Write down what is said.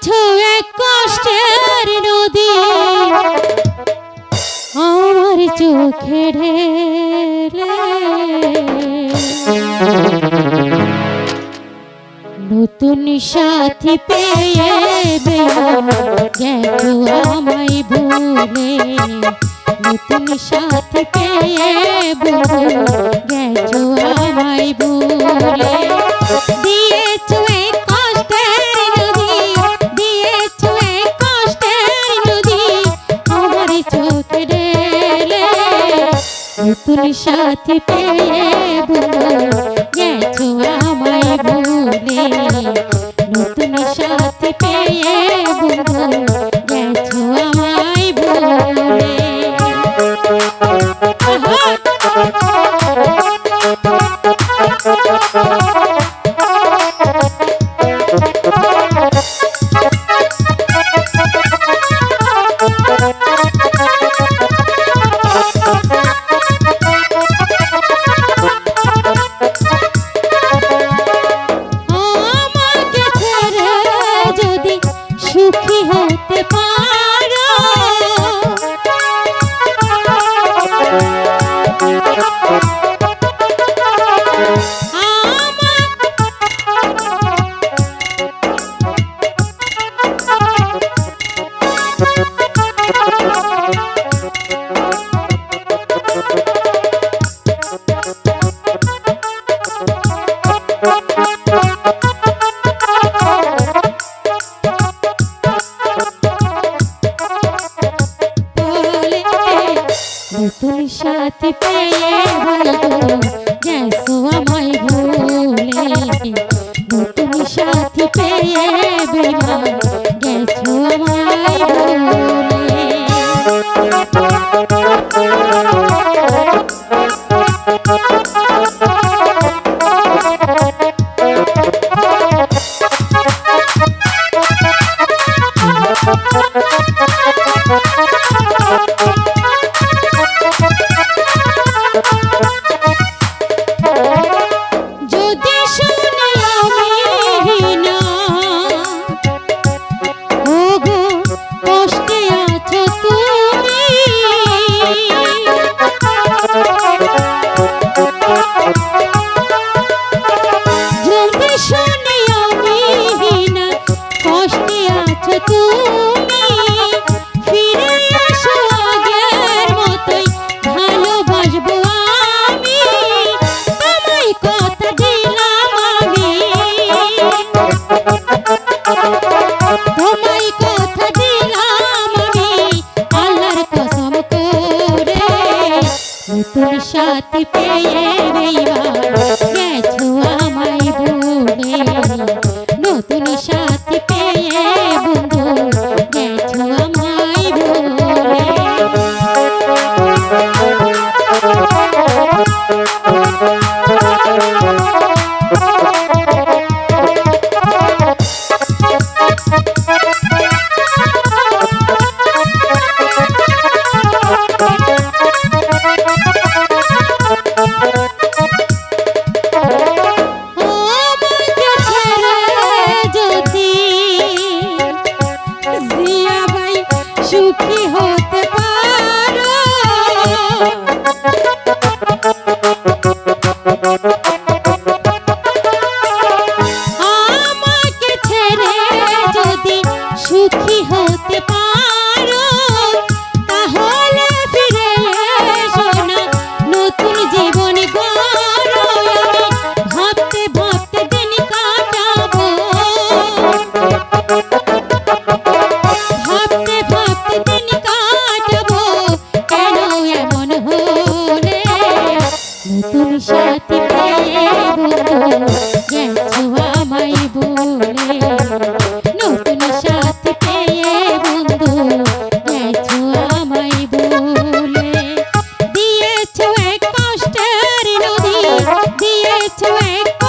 গেছো এক কষ্টের নদী। আমার চোখে ঢেলে। নতুন সাথী পেয়ে গেছো আমায় ভুলে। নতুন সাথী পেয়ে গেছো আমায় ভুলে। আপন সাথী পেয়ে নতুন সাথী পেয়ে ভালো গেছো আমায় ভুলে। নতুন সাথী পেয়ে বেমা সাথী পেয়ে সুখী হতে পারো, তাহলে ফিরে সোনা নতুন জীবন গড়ো ভাবতে ভাবতে দিন কাটাবো। ভাবতে ভাবতে দিন কাটাবো, কেন এমন হলে? নতুন সাথী পেয়ে গেছো আমায় বলে। to wait